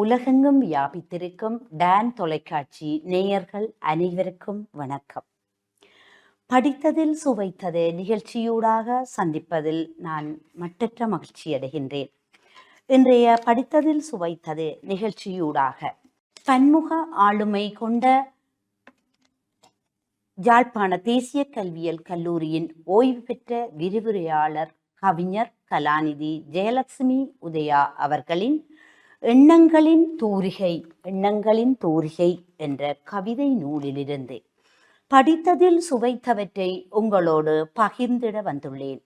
உலகெங்கும் வியாபித்திருக்கும் டான் தொலைக்காட்சி நேயர்கள் அனைவருக்கும் வணக்கம். படித்ததில் சுவைத்தது நிகழ்ச்சியூடாக சந்திப்பதில் நான் மட்டற்ற மகிழ்ச்சி அடைகின்றேன். இன்றைய படித்ததில் சுவைத்தது நிகழ்ச்சியூடாக பன்முக ஆளுமை கொண்ட யாழ்ப்பாண தேசிய கல்வியல் கல்லூரியின் ஓய்வு பெற்ற விரிவுரையாளர் கவிஞர் கலாநிதி ஜெயலட்சுமி உதயா அவர்களின் எண்ணங்களின் தூரிகை எண்ணங்களின் தூரிகை என்ற கவிதை நூலிலிருந்து படித்ததில் சுவைத்தவற்றை உங்களோடு பகிர்ந்திட வந்துள்ளேன்.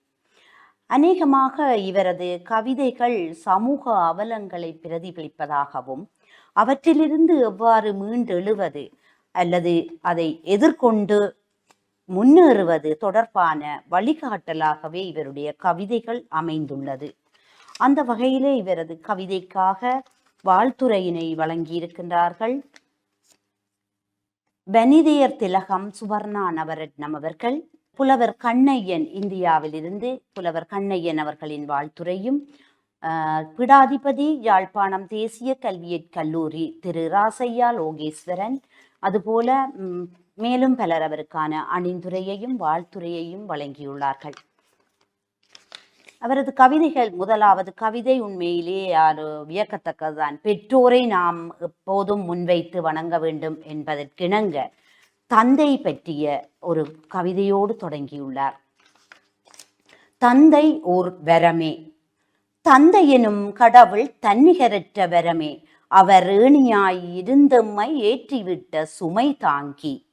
அநேகமாக இவரது கவிதைகள் சமூக அவலங்களை பிரதிபலிப்பதாகவும் அவற்றிலிருந்து எவ்வாறு மீண்டெழுவது அல்லது அதை எதிர்கொண்டு முன்னேறுவது தொடர்பான வழிகாட்டலாகவே இவருடைய கவிதைகள் அமைந்துள்ளது. அந்த வகையிலே இவரது கவிதைக்காக வாழ்த்துறையினை வழங்கியிருக்கின்றார்கள். வனிதையர் திலகம் சுவர்ணா நவரட்னம் அவர்கள் புலவர் கண்ணையன் இந்தியாவிலிருந்து புலவர் கண்ணையன் அவர்களின் வாழ்த்துறையும் ஆஹ், பிடாதிபதி யாழ்ப்பாணம் தேசிய கல்வியற் கல்லூரி திரு ராசையா லோகேஸ்வரன் அதுபோல மேலும் பலர் அவருக்கான அணிந்துரையையும் வாழ்த்துறையையும் வழங்கியுள்ளார்கள். அவரது கவிதைகள் முதலாவது கவிதை உண்மையிலே அது வியக்கத்தக்கதுதான். பெற்றோரை நாம் எப்போதும் முன்வைத்து வணங்க வேண்டும் என்பதற்கிணங்க தந்தை பற்றிய ஒரு கவிதையோடு தொடங்கியுள்ளார். தந்தை ஓர் வரமே தந்தை எனும் கடவுள் தன்னிகரற்ற வரமே அவர் ஏணியாய் இருந்தம்மை ஏற்றிவிட்ட சுமை தாங்கி.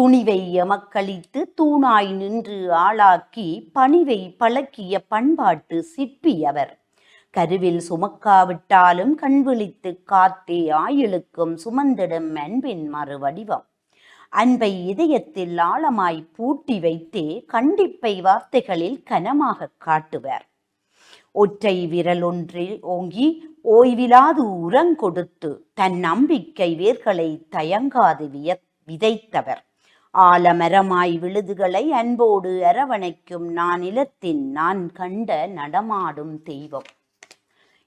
துணிவை எமக்களித்து தூணாய் நின்று ஆளாக்கி பணிவை பழக்கிய பண்பாட்டு சிற்பி அவர் கருவில் சுமக்காவிட்டாலும் கண்விழித்து காத்தே ஆயுளுக்கும் சுமந்திடும் அன்பின் மறுவடிவம். அன்பை இதயத்தில் ஆழமாய் பூட்டி வைத்தே கண்டிப்பை வார்த்தைகளில் கனமாக காட்டுவர். ஒற்றை விரலொன்றில் ஓங்கி ஓய்விலாது உரங்கொடுத்து தன் நம்பிக்கை வேர்களை தயங்காது விய விதைத்தவர். ஆலமரமாய் விழுதுகளை அன்போடு அரவணைக்கும் நான் நிலத்தின் நான் கண்ட நடமாடும் தெய்வம்.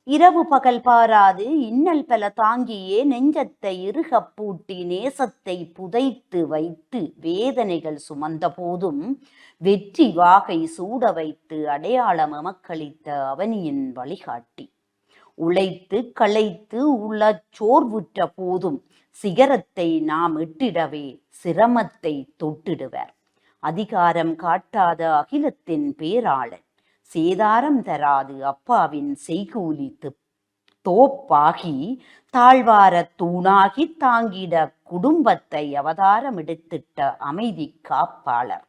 இரவு பகல் பாராது இன்னல் பல தாங்கியே நெஞ்சத்தை இறுகப் பூட்டி நேசத்தை புதைத்து வைத்து வேதனைகள் சுமந்த போதும் வெற்றி வாகை சூட வைத்து அடையாளம் எமக்களித்த அவனியின் வழிகாட்டி. உழைத்து களைத்து உள்ள சோர்வுற்ற போதும் சிகரத்தை நாம் எட்டிடவே சிரமத்தை தொட்டிடுவர். அதிகாரம் காட்டாத அகிலத்தின் பேராளன் சேதாரம் தராது அப்பாவின் செய்கூலி தோப்பாகி தாழ்வார தூணாகி தாங்கிட குடும்பத்தை அவதாரம் எடுத்திட்ட அமைதி காப்பாளர்.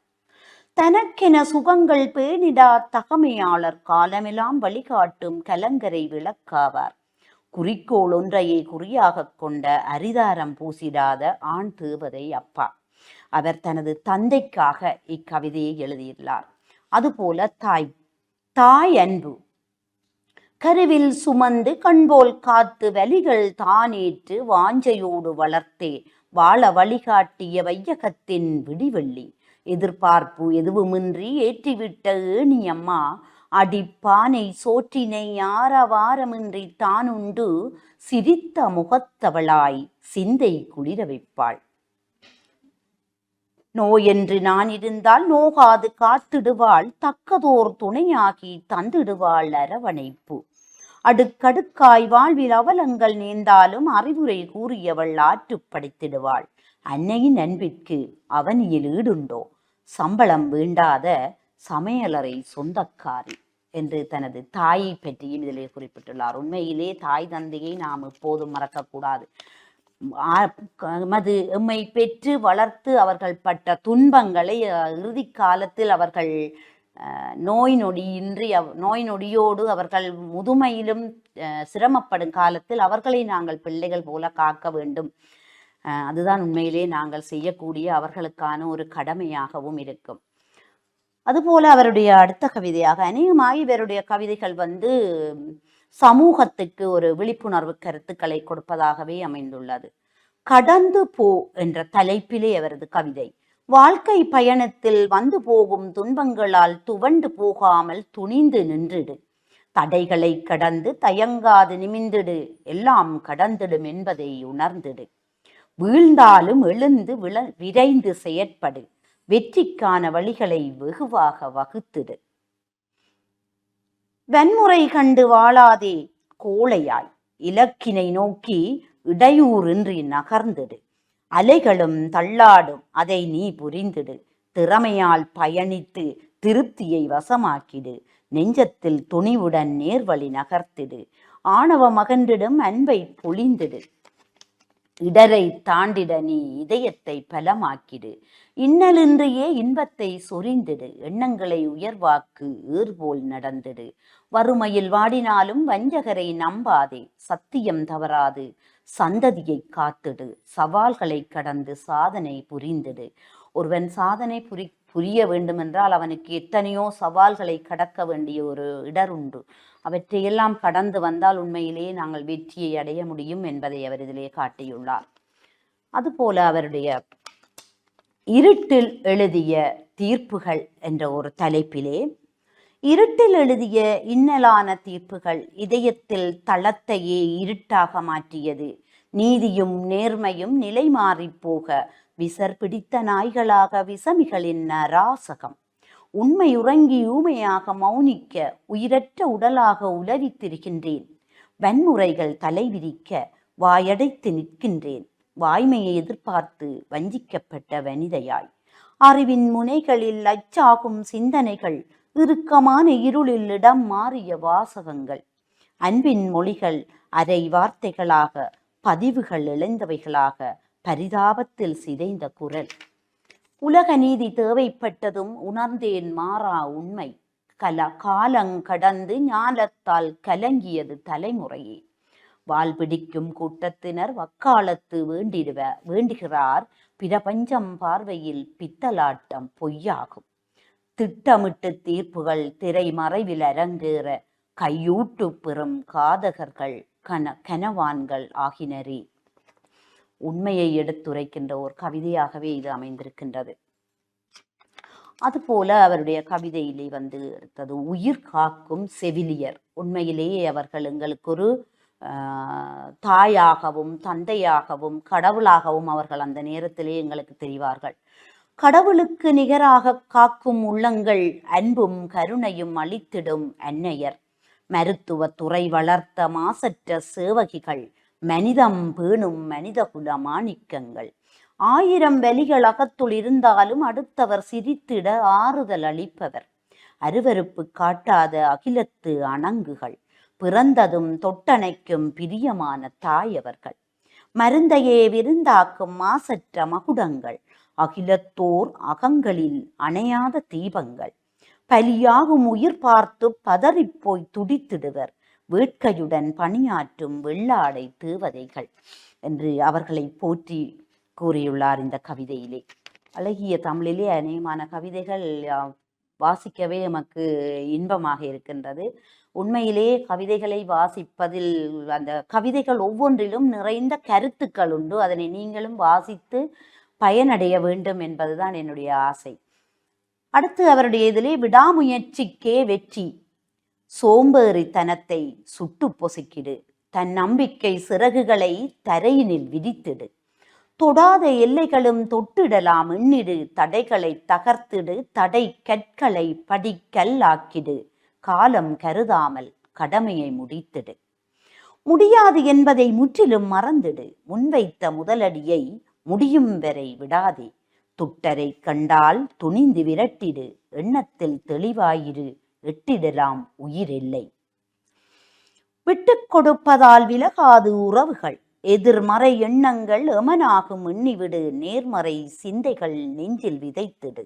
தனக்கென சுகங்கள் பேணிடா தகமையாளர் காலமெல்லாம் வழிகாட்டும் கலங்கரை விளக்காவார். குறிக்கோள் ஒன்றையே குறியாகக் கொண்ட அரிதாரம் பூசிடாத ஆண் தேவதை அப்பா. அவர் தனது தந்தைக்காக இக்கவிதையை எழுதியுள்ளார். அதுபோல தாய் தாய் அன்பு. கருவில் சுமந்து கண்போல் காத்து வலிகள் தானேற்று வாஞ்சையோடு வளர்த்தே வாழ வழிகாட்டிய வையகத்தின் விடிவெள்ளி. எதிர்பார்ப்பு எதுவுமின்றி ஏற்றிவிட்ட ஏணியம்மா அடிப்பானை சோற்றினை ஆரவாரமின்றி தானுண்டு சிரித்த முகத்தவளாய் சிந்தை குளிர வைப்பாள். நோயென்று நான் இருந்தால் நோகாது காத்திடுவாள் தக்கதோர் துணையாகி தந்திடுவாள் அரவணைப்பு. அடுக்கடுக்காய் வாழ்வில் அவலங்கள் நேர்ந்தாலும் அறிவுரை கூறியவள் ஆற்றுப்படுத்திடுவாள் அன்னையின் அன்பிற்கு அவனியில் ஈடுண்டோ? சம்பளம் வேண்டாத சமையலறை சொந்தக்காரி என்று தனது தாயை பற்றியும் இதிலே குறிப்பிட்டுள்ளார். உண்மையிலே தாய் தந்தையை நாம் எப்போதும் மறக்கக்கூடாது. ஆ- மது எம்மை பெற்று வளர்த்து அவர்கள் பட்ட துன்பங்களை இறுதி காலத்தில் அவர்கள் நோய் நொடியின்றி அவ்- நோய் நொடியோடு அவர்கள் முதுமையிலும் சிரமப்படும் காலத்தில் அவர்களை நாங்கள் பிள்ளைகள் போல காக்க வேண்டும். அதுதான் உண்மையிலே நாங்கள் செய்யக்கூடிய அவர்களுக்கான ஒரு கடமையாகவும் இருக்கும். அதுபோல அவருடைய அடுத்த கவிதையாக அநேகமாக இவருடைய கவிதைகள் வந்து சமூகத்துக்கு ஒரு விழிப்புணர்வு கருத்துக்களை கொடுப்பதாகவே அமைந்துள்ளது. கடந்து போ என்ற தலைப்பிலே அவரது கவிதை. வாழ்க்கை பயணத்தில் வந்து போகும் துன்பங்களால் துவண்டு போகாமல் துணிந்து நின்றிடு. தடைகளை கடந்து தயங்காது நிமிந்திடு எல்லாம் கடந்திடும் என்பதை உணர்ந்திடு. வீழ்ந்தாலும் எழுந்து விள விரைந்து செயற்படு. வெற்றிக்கான வழிகளை வெகுவாக வகுத்திடு. வன்முறை கண்டு வாழாதே கோளையாய் இலக்கினை நோக்கி இடையூறின்றி நகர்ந்திடு. அலைகளும் தள்ளாடும் அதை நீ புரிந்திடு. திறமையால் பயணித்து திருப்தியை வசமாக்கிடு. நெஞ்சத்தில் துணிவுடன் நேர்வழி நகர்த்திடு. ஆணவ மகன்றிடம் அன்பை பொழிந்திடு. இடரை தாண்டிட நீ இதயத்தை பலமாக்கிடு. இன்னலின்றியே இன்பத்தை சொரிந்திடு. எண்ணங்களை உயர்வாக்கு ஏர்போல் நடந்திடு. வறுமையில் வாடினாலும் வஞ்சகரை நம்பாதே. சத்தியம் தவறாது. சந்ததியை காத்திடு சவால்களை கடந்து சாதனை புரிந்திடு. ஒருவன் சாதனை புரி புரிய வேண்டுமென்றால் அவனுக்கு எத்தனையோ சவால்களை கடக்க வேண்டிய ஒரு இடர் உண்டு. அவற்றையெல்லாம் கடந்து வந்தால் உண்மையிலேயே நாங்கள் வெற்றியை அடைய முடியும் என்பதை அவர் இதிலே காட்டியுள்ளார். அதுபோல அவருடைய இருட்டில் எழுதிய தீர்ப்புகள் என்ற ஒரு தலைப்பிலே இருட்டில் எழுதிய இன்னலான தீர்ப்புகள் இதயத்தில் தளத்தையே இருட்டாக மாற்றியது. நீதியும் நேர்மையும் நிலை மாறிப் போக விசர் பிடித்த நாய்களாக விசமிகளின் ராசகம். உண்மை உறங்கி ஊமையாக மௌனிக்க உயிரற்ற உடலாக உலவித் திரிகின்றேன் வன்முறைகள் தலைவிரிக்க வாயடைத்து நிற்கின்றேன். வாய்மையை எதிர்பார்த்து வஞ்சிக்கப்பட்ட வனிதையாய். அறிவின் முனைகளில் அச்சாகும் சிந்தனைகள் இறுக்கமான இருளில் இடம் மாறிய வாசகங்கள். அன்பின் மொழிகள் அரை வார்த்தைகளாக பதிவுகள் இழந்தவைகளாக பரிதாபத்தில் சிதைந்த குரல். உலக நீதி தேவைப்பட்டதும் உணர்ந்தேன் மாறா உண்மை. கல காலங்கடந்து ஞானத்தால் கலங்கியது தலைமுறையே. வால் பிடிக்கும் கூட்டத்தினர் வக்காலத்து வேண்டிடுவ வேண்டுகிறார். பிரபஞ்சம் பார்வையில் பித்தலாட்டம் பொய்யாகும். திட்டமிட்டு தீர்ப்புகள் திரைமறைவில் அரங்கேற கையூட்டு பெறும் காதகர்கள் கன கனவான்கள் ஆகினரே. உண்மையை எடுத்துரைக்கின்ற ஒரு கவிதையாகவே இது அமைந்திருக்கின்றது. அதுபோல அவருடைய கவிதையிலே வந்து எடுத்தது உயிர் காக்கும் செவிலியர் உண்மையிலேயே அவர்கள் எங்களுக்கு ஒரு ஆஹ், தாயாகவும் தந்தையாகவும் கடவுளாகவும் அவர்கள் அந்த நேரத்திலே எங்களுக்கு தெரிவார்கள். கடவுளுக்கு நிகராக காக்கும் உள்ளங்கள் அன்பும் கருணையும் அளித்திடும் அன்னையர். மருத்துவ துறை வளர்த்த மாசற்ற சேவகிகள் மனிதம் பேணும் மனிதகுல மாணிக்கங்கள். ஆயிரம் வலிகள் அகத்துள் இருந்தாலும் அடுத்தவர் சிரித்திட ஆறுதல் அளிப்பவர். அருவருப்பு காட்டாத அகிலத்து அணங்குகள் பிறந்ததும் தொட்டணைக்கும் பிரியமான தாயவர்கள் மருந்தையே விருந்தாக்கும் மாசற்ற மகுடங்கள் அகிலத்தோர் அகங்களில் அணையாத தீபங்கள். பலியாகும் உயிர் பார்த்து பதறிப்போய் துடித்திடுவர். வேட்கையுடன் பணியாற்றும் வெள்ளாடை தேவதைகள் என்று அவர்களை போற்றி கூறியுள்ளார் இந்த கவிதையிலே. அழகிய தமிழிலே அநேகமான கவிதைகள் வாசிக்கவே நமக்கு இன்பமாக இருக்கின்றது. உண்மையிலே கவிதைகளை வாசிப்பதில் அந்த கவிதைகள் ஒவ்வொன்றிலும் நிறைந்த கருத்துக்கள் உண்டு. அதனை நீங்களும் வாசித்து பயனடைய வேண்டும் என்பதுதான் என்னுடைய ஆசை. அடுத்து அவருடைய இதிலே விடாமுயற்சிக்கே வெற்றி. சோம்பேறித்தனத்தை சுட்டு பொசுக்கிடு. தன் நம்பிக்கை சிறகுகளை தரையினில் விதித்திடு. தொடாத எல்லைகளும் தொட்டிடலாம் எண்ணிடு. தடைகளை தகர்த்திடு. தடை கற்களை படிக்கல்லாக்கிடு காலம் கருதாமல் கடமையை முடித்திடு. முடியாது என்பதை முற்றிலும் மறந்திடு. முன்வைத்த முதலடியை முடியும் வரை விடாதே. துட்டரை கண்டால் துணிந்து விரட்டிடு. எண்ணத்தில் தெளிவாயிரு. எட்டிடலாம் உயிரில்லை. விட்டுக் கொடுப்பதால் விலகாது உறவுகள். எதிர்மறை எண்ணங்கள் எமனாகும் எண்ணிவிடு. நேர்மறை சிந்தைகள் நெஞ்சில் விதைத்திடு.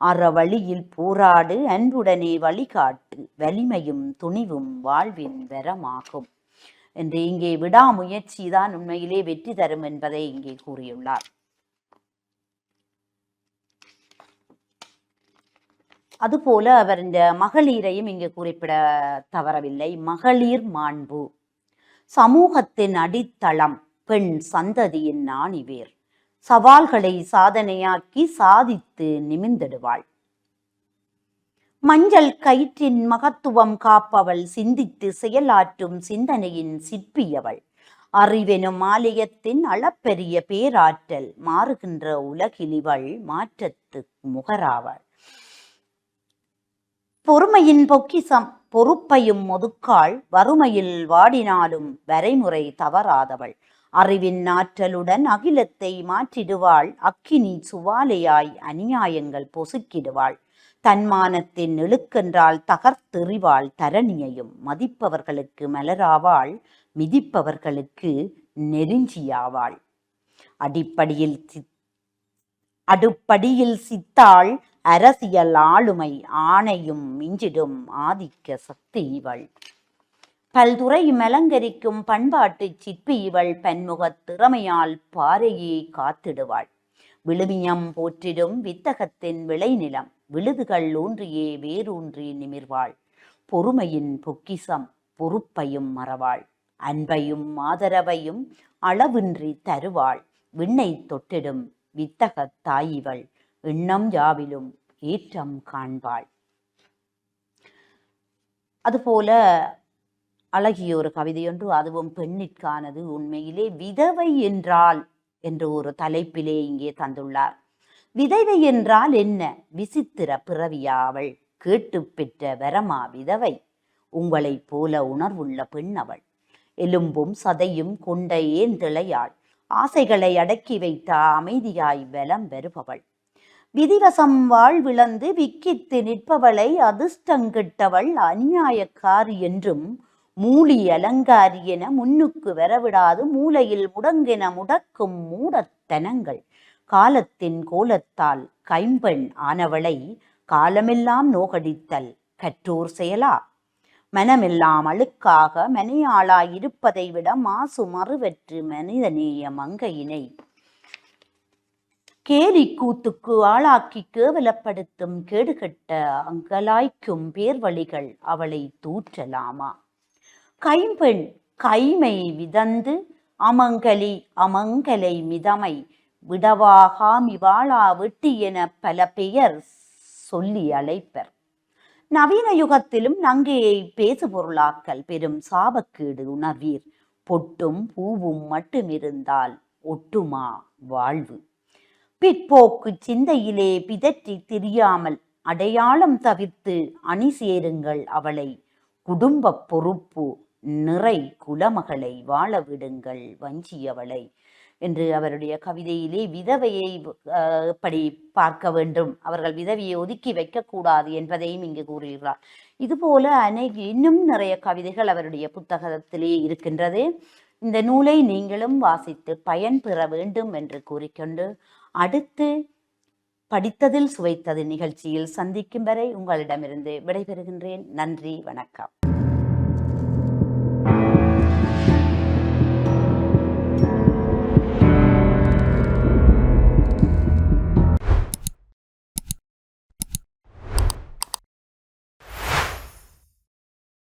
அறவழியில் போராடு. அன்புடனே வழிகாட்டு. வலிமையும் துணிவும் வாழ்வின் வரமாகும். என்று இங்கே விடாமுயற்சி தான் உண்மையிலே வெற்றி தரும் என்பதை இங்கே கூறியுள்ளார். அதுபோல அவர் இந்த மகளிரையும் இங்கு குறிப்பிட தவறவில்லை. மகளிர் மாண்பு. சமூகத்தின் அடித்தளம். பெண் சந்ததியின் நாணிவேர். சவால்களை சாதனையாக்கி சாதித்து நிமிந்திடுவாள் மஞ்சள் கயிற்றின் மகத்துவம் காப்பவள் சிந்தித்து செயலாற்றும் சிந்தனையின் சிற்பியவள். அறிவெனும் ஆலயத்தின் அளப்பெரிய பேராற்றல் மாறுகின்ற உலகிலிவள் மாற்றத்து முகராவள். பொறுமையின் பொக்கிசம் பொறுப்பையும் ஒதுக்காள் வறுமையில் வாடினாலும் வரைமுறை தவறாதவள். அறிவின் ஆற்றலுடன் அகிலத்தை மாற்றிடுவாள் அக்கினி சுவாலையாய் அநியாயங்கள் பொசுக்கிடுவாள். தன்மானத்தின் இழுக்கென்றால் தகர்த்தெறிவாள் தரணியையும் மதிப்பவர்களுக்கு மலராவாள் மிதிப்பவர்களுக்கு நெருஞ்சியாவாள். அடிப்படையில் சித் அடுப்படியில் சித்தாள் அரசியல் ஆளுமை ஆணையும் மிஞ்சிடும் ஆதிக்க சக்தி இவள். பல்துறை மலங்கரிக்கும் பண்பாட்டு சிற்பி இவள் பன்முகத் திறமையால் பாறையே காத்திடுவாள். விழுமியம் போற்றிடும் வித்தகத்தின் விளைநிலம் விழுதுகள் ஊன்றியே வேரூன்றி நிமிர்வாள். பொறுமையின் பொக்கிசம் பொறுப்பையும் மறவாள். அன்பையும் ஆதரவையும் அளவின்றி தருவாள். விண்ணை தொட்டிடும் வித்தகத் தாயிவள். எண்ணம் யாவிலும் ஏற்றம் காண்பாள். அதுபோல அழகிய ஒரு கவிதையொன்று அதுவும் பெண்ணிற்கானது உண்மையிலே விதவை என்றால் என்ற ஒரு தலைப்பிலே இங்கே தந்துள்ளார். விதவை என்றால் என்ன? விசித்திர பிறவியாவள் கேட்டு பெற்ற வரமா விதவை. உங்களைப் போல உணர்வுள்ள பெண் அவள் எலும்பும் சதையும் கொண்ட ஏந்திளையாள் ஆசைகளை அடக்கி வைத்த அமைதியாய் வலம் வருபவள். விதிவசம் வாழ்விழந்து விக்கித்து நிற்பவளை அதிர்ஷ்டங்கிட்டவள் அநியாயக்காரி என்றும் மூலி அலங்காரி என முன்னுக்கு வரவிடாது மூலையில் முடங்கென முடக்கும் மூடத்தனங்கள். காலத்தின் கோலத்தால் கைம்பெண் ஆனவளை காலமெல்லாம் நோகடித்தல் கற்றோர் செயலா? மனமெல்லாம் அழுக்காக மனையாளாய் இருப்பதை விட மாசு மறுவற்று மனிதநேய மங்கையினை. கேலி கூத்துக்கு ஆளாக்கி கேவலப்படுத்தும் கேடுகட்ட அங்கலாய்க்கும் பேர்வழிகள் அவளை தூற்றலாமா? கைம்பெண் கைமை விதந்து அமங்கலி அமங்கலை மிதமை விடவாகாமி வாழா வெட்டி என பல பெயர் சொல்லி அழைப்பர். நவீன யுகத்திலும் நங்கையை பேசுபொருளாக்கல் பெரும் சாபக்கேடு உணர்வீர். பொட்டும் பூவும் மட்டுமிருந்தால் ஒட்டுமா வாழ்வு? பிற்போக்கு சிந்தையிலே பிதற்றி திரியாமல் அடையாளம் தவிர்த்து அணி சேருங்கள் அவளை. குடும்ப பொறுப்பு நிறை குலமகளை வாழ விடுங்கள் வஞ்சியவளை. என்று அவருடைய கவிதையிலே விதவையை படி எப்படி பார்க்க வேண்டும். அவர்கள் விதவையை ஒதுக்கி வைக்கக்கூடாது என்பதையும் இங்கு கூறுகிறார். இதுபோல அநேக இன்னும் நிறைய கவிதைகள் அவருடைய புத்தகத்திலே இருக்கின்றது. இந்த நூலை நீங்களும் வாசித்து பயன்பெற வேண்டும் என்று கூறிக்கொண்டு அடுத்து படித்ததில் சுவைத்தது நிகழ்ச்சியில் சந்திக்கும் வரை உங்களிடமிருந்து விடைபெறுகின்றேன். நன்றி வணக்கம்.